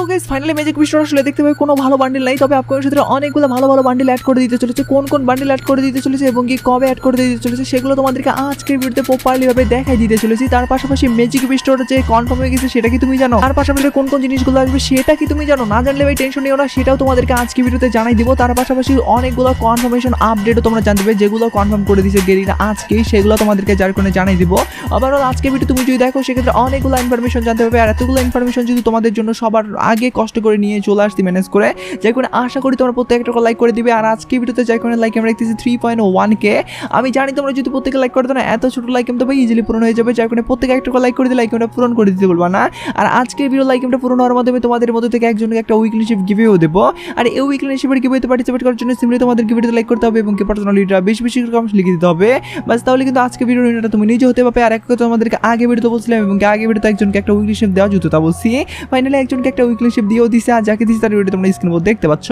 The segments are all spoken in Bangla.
সো গাইস ফাইনালি ম্যাজিক বিস্টোর আসলে দেখতে পাই কোনো ভালো বান্ডিল নাই, তবে আপকামিং সূত্রে অনেকগুলো ভালো ভালো বান্ডিল অ্যাড করে দিতে চলেছে। কোন কোন বান্ডিল অ্যাড করে দিতে চলেছে এবং কি কবে অ্যাড করে দিতে চলেছে সেগুলো তোমাদেরকে আজকের ভিডিওতে প্রপারলি ভাবে দেখাই দিতে চলেছি। তার পাশাপাশি ম্যাজিক বিস্টোর যে কনফার্ম হয়ে গেছে সেটা কি তুমি জানো? তার পাশাপাশি কোন কোন জিনিসগুলো আসবে সেটা কি তুমি জানো? না জানলে ভাই টেনশন নিও না, সেটাও তোমাদেরকে আজকে ভিডিওতে জানাই দিব। তার পাশাপাশি অনেকগুলো কনফার্মেশন আপডেটও তোমরা জানতে পারবে, যেগুলো কনফার্ম করে দিয়েছে গেরিনা আজকেই, সেগুলো তোমাদেরকে যার কারণে জানাই দিব। আবার আজকে ভিডিও তুমি যদি দেখো, সেক্ষেত্রে অনেকগুলো ইনফরমেশন জানতে পারবে, আর এতগুলো ইনফরমেশন যদি তোমাদের জন্য সবার আগে কষ্ট করে নিয়ে চলে আসছি ম্যানেজ করে যাই করে আশা করি তোমরা প্রত্যেকটা লাইক করে দিবে। আর আজকে ভিডিওতে যাই করে লাইক আমরা দেখতেছি থ্রি পয়েন্ট ওয়ান কে আমি জানি তোমরা যদি প্রত্যেকে লাইক করে দাও না এত ছোট লাইক তো ভাই ইজিলি পূরণ হয়ে যাবে। যাই করে প্রত্যেকে একটা লাইক করে দিলে লাইক পূরণ করে দিতে বলবা না। আর আজকের ভিডিও লাইক পূরণ হওয়ার মাধ্যমে তোমাদের মধ্যে থেকে একজনকে একটা উইকলি শিপ গিভেও দেবো। আর এই উইকলি শিপের গিভেতে পার্টিসিপেট করার জন্য সিমলি তোমাদের ভিডিওতে লাইক করতে হবে এবং কি পার্সোনালিটা বেশি বেশি করে কমেন্ট লিখে দিতে হবে। বাস তাহলে কিন্তু আজকে ভিডিও নিটা তুমি নিজে হতে পারবে। আর এক কথা তোমাদেরকে আগে ভিডিওতে বলছিলাম এবং আগে ভিডিওতে একজনকে একটা উইকলি শিপ দেওয়া যেত তা বলছি। ফাইনালি একজনকে একটা উইকলি শিপ দিয়েও দিছে, আর যাকে দিচ্ছে তার ভিডিও তোমরা স্ক্রিন উপর দেখতে পাচ্ছ।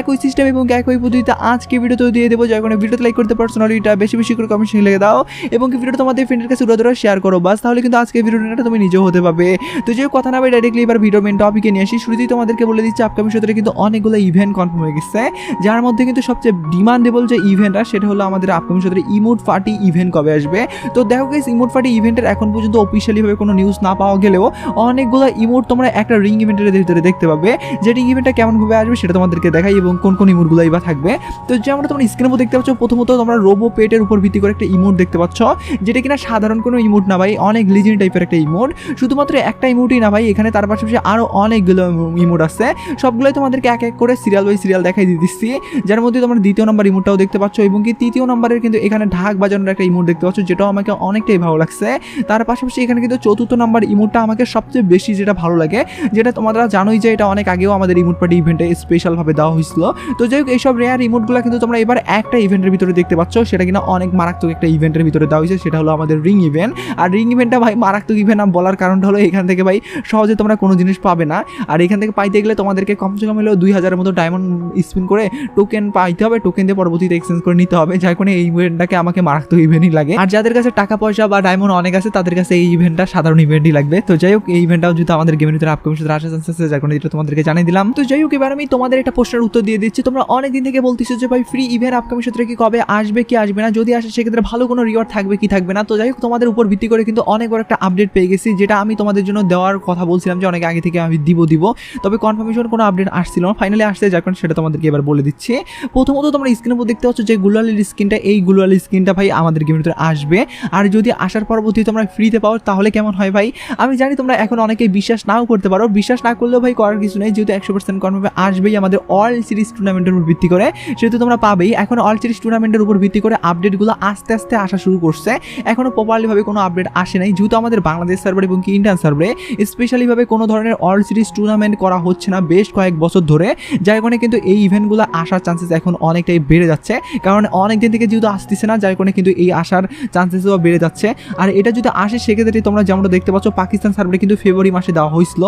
একই সিস্টেম এবং একই পদ্ধতিতে আজকে ভিডিওতেও দিয়ে দেবো কারণে ভিডিওতে লাইক করতে পার্সোনালিটা বেশি বেশি করে কমেন্ট লিখে দাও, এবং ভিডিও তোমাদের ফ্রেন্ডের কাছে উড়ে ধরে শেয়ার করো, বাস, তাহলে কিন্তু আজকে ভিডিওটা তুমি নিজেও হতে পারবে। তো যে কথা না ডাইরেক্টলি এবার ভিডিও মেন টপিকে নিয়ে আসি। শুরুতেই তোমাদেরকে বলে দিচ্ছি আপকামিং সতেরো কিন্তু অনেকগুলো ইভেন্ট কনফার্ম হয়ে গেছে, যার মধ্যে কিন্তু সবচেয়ে ডিমান্ডেবল যে ইভেন্টটা সেটা হলো আমাদের আপকামিং সতেরো ইমোট পার্টি ইভেন্ট কবে আসবে। তো দেখো গেস ইমোট পার্টি ইভেন্টের এখন পর্যন্ত অফিসিয়ালিভাবে কোনো নিউজ না পাওয়া গেলেও অনেকগুলো ইমোট তোমরা একটা রিং ইভেন্টের ভিতরে দেখতে পাবে যে রিং ইভেন্টটা কেমনভাবে আসবে সেটা তোমাদেরকে দেখাই এবং কোন কোন ইমোটগুলোই বা থাকবে। তো যেমন তোমরা স্ক্রিনের উপর দেখতে পাচ্ছ, প্রথমত তোমরা রোবো পেটের উপর ভিত্তি করে একটা ইমোট দেখতে পাচ্ছ, যেটা কিনা সাধারণ কোনো ইমোট না ভাই, অনেক লিজেন্ড টাইপের একটা ইমোট শুধুমাত্র একটা ইমোটই না ভাই, এখানে তার পাশাপাশি আরও অনেকগুলো ইমোট আছে। সবগুলোই তোমাদেরকে এক এক করে সিরিয়াল বাই সিরিয়াল দেখাই দিয়ে দিচ্ছি। যার মধ্যে তোমরা দ্বিতীয় নম্বর ইমোটটাও দেখতে পাচ্ছ এবং কি তৃতীয় নম্বরের কিন্তু এখানে ঢাক বাজানোর একটা ইমোট দেখতে পাচ্ছ, যেটাও আমাকে অনেকটাই ভালো লাগছে। তার পাশাপাশি এখানে কিন্তু চতুর্থ নম্বর ইমোটটা আমাকে সবচেয়ে বেশি যেটা ভালো লাগে, যেটা তোমরা জানোই যে এটা অনেক আগেও আমাদের রিমোট পার্টি ইভেন্টে স্পেশালভাবে দেওয়া হয়েছিল। তো যাই হোক এইসব রেয়ার রিমোটগুলো কিন্তু তোমরা এবার একটা ইভেন্টের ভিতরে দেখতে পাচ্ছ, সেটা কিনা অনেক মারাত্মক একটা ইভেন্টের ভিতরে দেওয়া হয়েছে, সেটা হলো আমাদের রিং ইভেন্ট আর রিং ইভেন্টটা ভাই মারাত্মক ইভেন্ট নাম বলার কারণটা হলো এখান থেকে ভাই সহজে তোমরা কোনো জিনিস পাবে না। আর এখান থেকে পাইতে গেলে তোমাদেরকে কমসে কম হলেও দুই হাজারের মতো ডায়মন্ড স্পিন করে টোকেন পাইতে হবে টোকেন দিয়ে পরবর্তীতে এক্সচেঞ্জ করে নিতে হবে, যার কারণে এই ইভেন্টটাকে আমাকে মারাত্মক ইভেন্টই লাগে। আর যাদের কাছে টাকা পয়সা বা ডায়মন্ড অনেক আছে, তাদের কাছে এই ইভেন্টটা সাধারণ ইভেন্টই লাগবে। তো যাই হোক এই ইভেন্টটাও যদি আমাদের গেমের ভিতরে আপকামিং সাথে আসার চান্স আছে যার কারণে এটা তোমাদেরকে জানিয়ে দিলাম। তো যাই হোক, এবার আমি তোমাদের একটা প্রশ্নের উত্তর দিয়ে দিচ্ছি। তোমরা অনেক দিন থেকে বলতেছো যে, ভাই ফ্রি ইভেন্ট আপকামিং সূত্রে কি কবে আসবে, কি আসবে না? যদি আসে, সেক্ষেত্রে ভালো কোনো রিওয়ার্ড থাকবে, কি থাকবে না? তো যাই হোক, তোমাদের উপর ভিত্তি করে কিন্তু অনেক বড় একটা আপডেট পেয়ে গেছি, যেটা আমি তোমাদের জন্য দেওয়ার কথা বলছিলাম যে, অনেক আগে থেকে আমি দিব দিব। তবে কনফার্মেশন কোনো আপডেট আসছিল না। ফাইনালি আসছে, যার কারণে সেটা তোমাদেরকে এবার বলে দিচ্ছি। প্রথমত তোমরা স্ক্রিনের উপর দেখতে পাচ্ছ যে গুলালির স্ক্রিনটা এই গুলালির স্কিনটা ভাই আমাদের গেমের ভিতরে আসবে। আর যদি আসার পরবর্তী তোমরা ফ্রিতে পাও, তাহলে কেমন হয় ভাই? আমি জানি তোমরা এখন অনেকেই বিশ্বাস নাও করতে পারো। বিশ্বাস না করলেও ভাই করার কিছু নেই, যেহেতু একশো পার্সেন্ট কনফার্মে আসবেই আমাদের অল সিরিজ টুর্নামেন্টের উপর ভিত্তি করে। সেহেতু তোমরা পাবেই। এখন অল সিরিজ টুর্নামেন্টের উপর ভিত্তি করে আপডেটগুলো আস্তে আস্তে আসা শুরু করছে। এখনও প্রপারলিভাবে কোনো আপডেট আসে নাই, যেহেতু আমাদের বাংলাদেশ সার্ভার এবং কি ইন্ডিয়ান সার্ভারে স্পেশালিভাবে কোনো ধরনের অল সিরিজ টুর্নামেন্ট করা হচ্ছে না বেশ কয়েক বছর ধরে। যার কারণে কিন্তু এই ইভেন্টগুলো আসার চান্সেস এখন অনেকটাই বেড়ে যাচ্ছে। কারণ অনেক দিন থেকে যেহেতু আসতেছে না, যার কারণে কিন্তু এই আসার চান্সেসও বেড়ে যাচ্ছে। আর এটা যদি আসে, সেক্ষেত্রে তোমরা যেমনটা দেখতে পাচ্ছ, পাকিস্তান সার্ভারে কিন্তু ফেব্রুয়ারি মাসে দেওয়া হয়েছিল।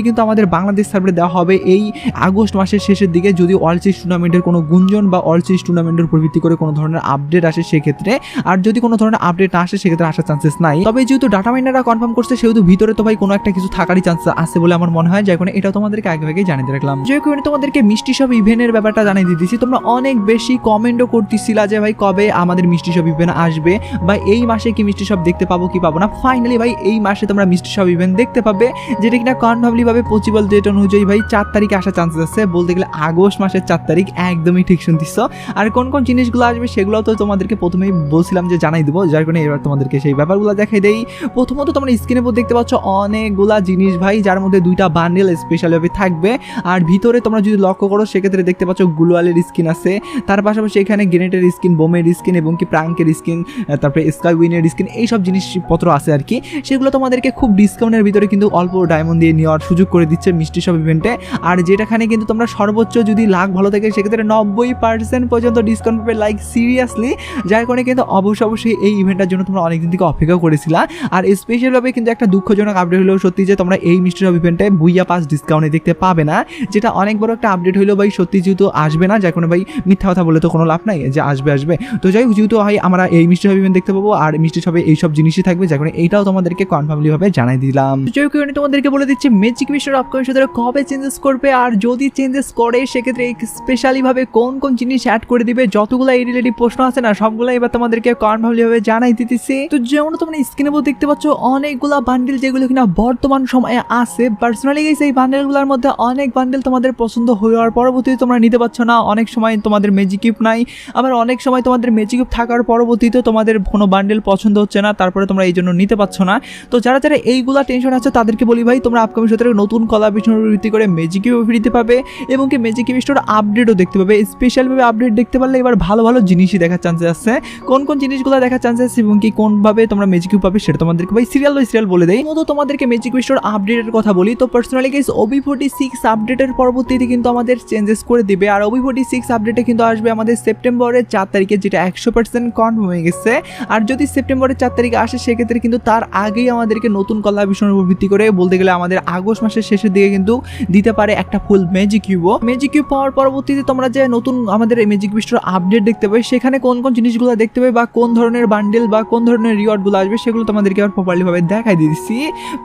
সেমভাবেই কিন্তু আমাদের বাংলাদেশ সার্ভারে দেওয়া হবে এই আগস্ট মাসের শেষের দিকে। যদি অল সিরিজ টুর্নামেন্টের কোনো গুঞ্জন বা অল সিরিজ টুর্নামেন্টের উপর ভিত্তি করে কোনো ধরনের আপডেট আসে সেক্ষেত্রে, আর যদি কোনো ধরনের আপডেট না আসে সেক্ষেত্রে আসার চান্সেস নাই। তবে যেহেতু ডাটা মাইনাররা কনফার্ম করছে, সেহেতু ভিতরে তো ভাই কোনো একটা কিছু থাকারই চান্স আছে বলে আমার মনে হয়। যার কারণে এটা তোমাদেরকে আগে আগে জানিয়ে রাখলাম। যে কারণে তোমাদেরকে মিষ্টি সব ইভেন্টের ব্যাপারটা জানিয়ে দিতেছি তোমরা অনেক বেশি কমেন্টও করতেছিলা যে ভাই কবে আমাদের মিষ্টি সব ইভেন্ট আসবে বা এই মাসে কি মিষ্টি সব দেখতে পাবো, কি পাবো না। ফাইনালি ভাই, এই মাসে তোমরা মিষ্টি সব ইভেন্ট দেখতে পাবে, যেটা কিনা কনভাবলি ভাবে পসিবল ডেট অনুযায়ী ভাই চার তারিখে আসার চান্সেস আছে। বলতে গেলে আগস্ট মাসের চার তারিখ একদমই ঠিক শুনতিস। আর কোন কোন জিনিসগুলো আসবে সেগুলো তো তোমাদেরকে প্রথমেই বলছিলাম যে জানাই দেবো। যার কারণে এবার তোমাদেরকে সেই ব্যাপারগুলো দেখাই দেই। প্রথমত তোমরা স্ক্রিনের উপর দেখতে পাচ্ছ অনেকগুলা জিনিস ভাই, যার মধ্যে দুইটা বান্ডেল স্পেশালভাবে থাকবে। আর ভিতরে তোমরা যদি লক্ষ্য করো, সেক্ষেত্রে দেখতে পাচ্ছ গ্লোয়ালের স্কিন আছে। তার পাশাপাশি এখানে গ্রেনেটের স্কিন বোমের স্কিন এবং কি প্রাঙ্কের স্কিন তারপরে স্কাই উইনের স্কিন এইসব জিনিসপত্র আছে আর কি। সেগুলো তোমাদেরকে খুব ডিসকাউন্টের ভিতরে কিন্তু অল্প ডায়মন্ড দিয়ে নেওয়ার সুযোগ করে দিচ্ছে মিষ্টি সব ইভেন্টে আর যেটাখানে কিন্তু তোমরা সর্বোচ্চ যদি লাখ ভালো থাকে, সেক্ষেত্রে নব্বই পার্সেন্ট পর্যন্ত ডিসকাউন্ট পাবে লাইক সিরিয়াসলি যার কারণে কিন্তু অবশ্যই অবশ্যই এই ইভেন্টটার জন্য তোমরা অনেকদিন থেকে অপেক্ষা করেছিলা। আর স্পেশালভাবে কিন্তু একটা দুঃখজনক আপডেট হলেও সত্যি যে তোমরা এই মিষ্টি সব ইভেন্টে বুইয়া পাস ডিসকাউন্টে দেখতে পাবে না। যেটা অনেক বড় একটা আপডেট হলেও ভাই, সত্যি যেহেতু আসবে না, যার কোনো ভাই মিথ্যা কথা বলে তো কোনো লাভ নাই যে আসবে আসবে। তো যাই হোক, যেহেতু হয় আমরা এই মিষ্টি সব ইভেন্ট দেখতে পাবো, আর মিষ্টি সবে এইসব জিনিসই থাকবে, যার কারণে এইটাও তোমাদেরকে কনফার্মলি ভাবে জানাই দিলাম। যাই হোক তোমাদেরকে বলে দিচ্ছি ম্যাজিক বিশ্বের আপকামিং সাথে কবে চেঞ্জেস করবে? আর যদি চেঞ্জেস করে, সেক্ষেত্রে স্পেশালি ভাবে কোন কোন জিনিস অ্যাড করে দিবে? যতগুলো এই রিলেটিভ প্রশ্ন আছে না সবগুলো এবার তোমাদেরকে কনফার্মলি ভাবে জানাই দিতেছি। তো যেমন তোমরা স্ক্রিনে দেখতে পাচ্ছ, অনেকগুলা বান্ডেল যেগুলো কিনা বর্তমান সময়ে আছে। পার্সোনালি গেছে এই বান্ডেলগুলোর মধ্যে অনেক বান্ডেল তোমাদের পছন্দ হওয়ার পরবর্তীতে তোমরা নিতে পারছ না। অনেক সময় তোমাদের কিউব নাই। আবার অনেক সময় তোমাদের কিউব থাকার পরবর্তীতে তোমাদের কোনো বান্ডেল পছন্দ হচ্ছে না। তারপরে তোমরা এই জন্য নিতে পারছ না। তো যারা যারা এইগুলা টেনশন আছে, তাদেরকে বলি ভাই, তোমরা আপকামিং সতেরো নতুন কলা বিষয়ের ভিত্তি করে ম্যাজিক কিউব ফ্রিতে পাবে এবং কি ম্যাজিক স্টোর আপডেটও দেখতে পাবে। স্পেশালভাবে আপডেট দেখতে পারলে এবার ভালো ভালো জিনিসই দেখার চান্সেস আছে। কোন কোন জিনিসগুলো দেখার চান্সেস আছে এবং কি কোনভাবে তোমরা ম্যাজিক পাবে সেটা তোমাদেরকে ভাই সিরিয়াল বাই সিরিয়াল বলে দেয় মতো তোমাদেরকে ম্যাজিক স্টোর আপডেটের কথা বলি। তো personally guess OB forty six আপডেটের পরবর্তীতে কিন্তু আমাদের চেঞ্জেস করে দেবে। আর ওবি ফোর্টি সিক্স আপডেটে কিন্তু আসবে আমাদের সেপ্টেম্বরের চার তারিখে, যেটা একশো পার্সেন্ট কনফার্ম হয়ে গেছে। আর যদি সেপ্টেম্বরের চার তারিখে আসে, সেক্ষেত্রে কিন্তু তার আগেই আমাদেরকে নতুন কলা উপর ভিত্তি করে বলতে গেলে আমাদের আগস্ট মাসের শেষের দিকে কিন্তু দিতে পারে একটা ফুল ম্যাজিক কিউবও ম্যাজিক কিউব পাওয়ার পরবর্তীতে তোমরা যে নতুন আমাদের ম্যাজিক বিস্টোর আপডেট দেখতে পাবে, সেখানে কোন কোন জিনিসগুলো দেখতে পাবে বা কোন ধরনের বান্ডেল বা কোন ধরনের রিওয়ার্ডগুলো আসবে, সেগুলো তোমাদেরকে আবার প্রপারলি ভাবে দেখাই দিচ্ছি।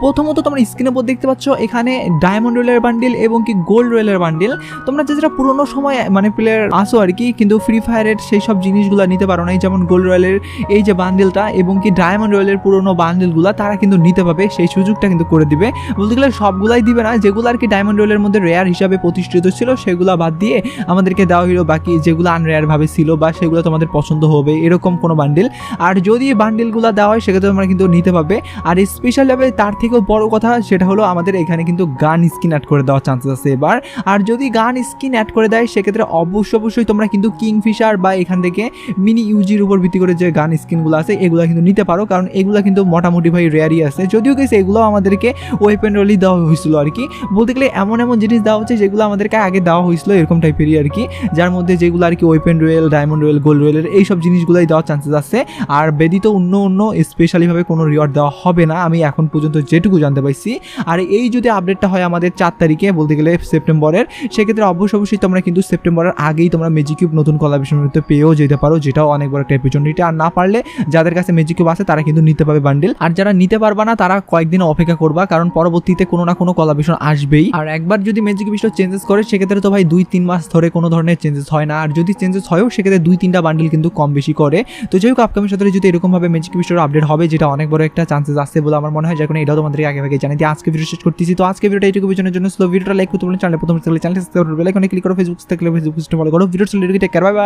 প্রথমত তোমরা স্ক্রিনের উপর দেখতে পাচ্ছ, এখানে ডায়মন্ড রয়েলের বান্ডেল এবং কি গোল্ড রয়েলের বান্ডেল তোমরা যে যেটা পুরোনো সময় মানে প্লেয়ার আসো আর কি, কিন্তু ফ্রি ফায়ারের সেই সব জিনিসগুলো নিতে পারো না যেমন গোল্ড রয়েলের এই যে বান্ডেলটা এবং কি ডায়মন্ড রয়েলের পুরোনো বান্ডেলগুলো তারা কিন্তু নিতে পাবে সেই সুযোগটা কিন্তু করে দিবে। বলতে গেলে সবগুলাই দিবে না যেগুলো আর কি ডায়মন্ড রয়েলের মধ্যে রেয়ার হিসাবে প্রতিষ্ঠিত ছিল, সেগুলো বাদ দিয়ে আমাদেরকে দেওয়া হলো বাকি যেগুলো আনরেয়ার ভাবে ছিল বা সেগুলো তোমাদের পছন্দ হবে, এরকম কোনো বান্ডিল আর যদি বান্ডেলগুলো দেওয়া হয়, সেক্ষেত্রে তোমরা কিন্তু নিতে পারবে। আর স্পেশাল স্পেশালভাবে তার থেকেও বড় কথা, সেটা হলো আমাদের এখানে কিন্তু গান স্কিন অ্যাড করে দেওয়ার চান্সেস আছে এবার। আর যদি গান স্কিন অ্যাড করে দেয়, সেক্ষেত্রে অবশ্যই অবশ্যই তোমরা কিন্তু কিংফিশার বা এখান থেকে মিনি ইউজির উপর ভিত্তি করে যে গান স্কিনগুলো আছে, এগুলো কিন্তু নিতে পারো। কারণ এগুলো কিন্তু মোটামুটি ভাই রেয়ারই আছে। যদিও গেছে এগুলো আমাদেরকে ওয়েপেন রোলই দেওয়া হয়েছিল আর কি। বলতে গেলে এমন এমন জিনিস দেওয়া হচ্ছে যেগুলো আমাদেরকে আগে দেওয়া হয়েছিল এরকম টাইপেরই আর কি। যার মধ্যে যেগুলো আর কি weapon royal diamond royal gold রয়েলের এইসব জিনিসগুলোই দেওয়ার চান্সেস আছে। আর ব্যতীত অন্য অন্য স্পেশালিভাবে কোনো রিওয়ার্ড দেওয়া হবে না। আমি এখন পর্যন্ত যেটুকু জানতে পারছি আর এই যদি আপডেটটা হয় আমাদের চার তারিখে, বলতে গেলে সেপ্টেম্বরের, সেক্ষেত্রে অবশ্যই অবশ্যই তোমরা কিন্তু সেপ্টেম্বরের আগেই তোমরা ম্যাজিক কিউব নতুন কলাবেশন মধ্যে পেয়েও যেতে পারো, যেটাও অনেক বড় একটা অপরচুনিটি আর না পারলে যাদের কাছে ম্যাজিক কিউব আছে, তারা কিন্তু নিতে পারবে বান্ডেল আর যারা নিতে পারবে না, তারা কয়েকদিন অপেক্ষা করবা, কারণ পরবর্তীতে কোনো না কোনো কলাবেশন আসবেই। আর একবার যদি ম্যাজিক বিষয় চেঞ্জেস করে, সেক্ষেত্রে তো ভাই দুই, তিন মাস ধরে কোনো ধরনের চেঞ্জেস হয় না। আর যদি চেঞ্জেস হয়ও, সেক্ষেত্রে দুই, তিনটা বান্ডেল কিন্তু কম বেশি করে। তো যাই হোক আপকামিং সাথে যদি এরকমভাবে ম্যাজিক বিষয়ের আপডেট হবে, যেটা অনেক বড় একটা চান্সেস আছে বলে আমার মনে হয় কারণে এটাও তোমাদেরকে আগে আগে জানাই দিয়ে আজকে ভিডিও শেষ করতেছি। তো আজকে ভিডিওটা এইটুকু পিছনের জন্য স্লো ভিডিওটা লাইক করতে বলে চ্যানেল প্রথম চ্যানেল সাবস্ক্রাইব করে বেলাইকনে ক্লিক করো ফেসবুক থেকে ফেসবুক ফলো করো ভিডিও টেক বাই বাই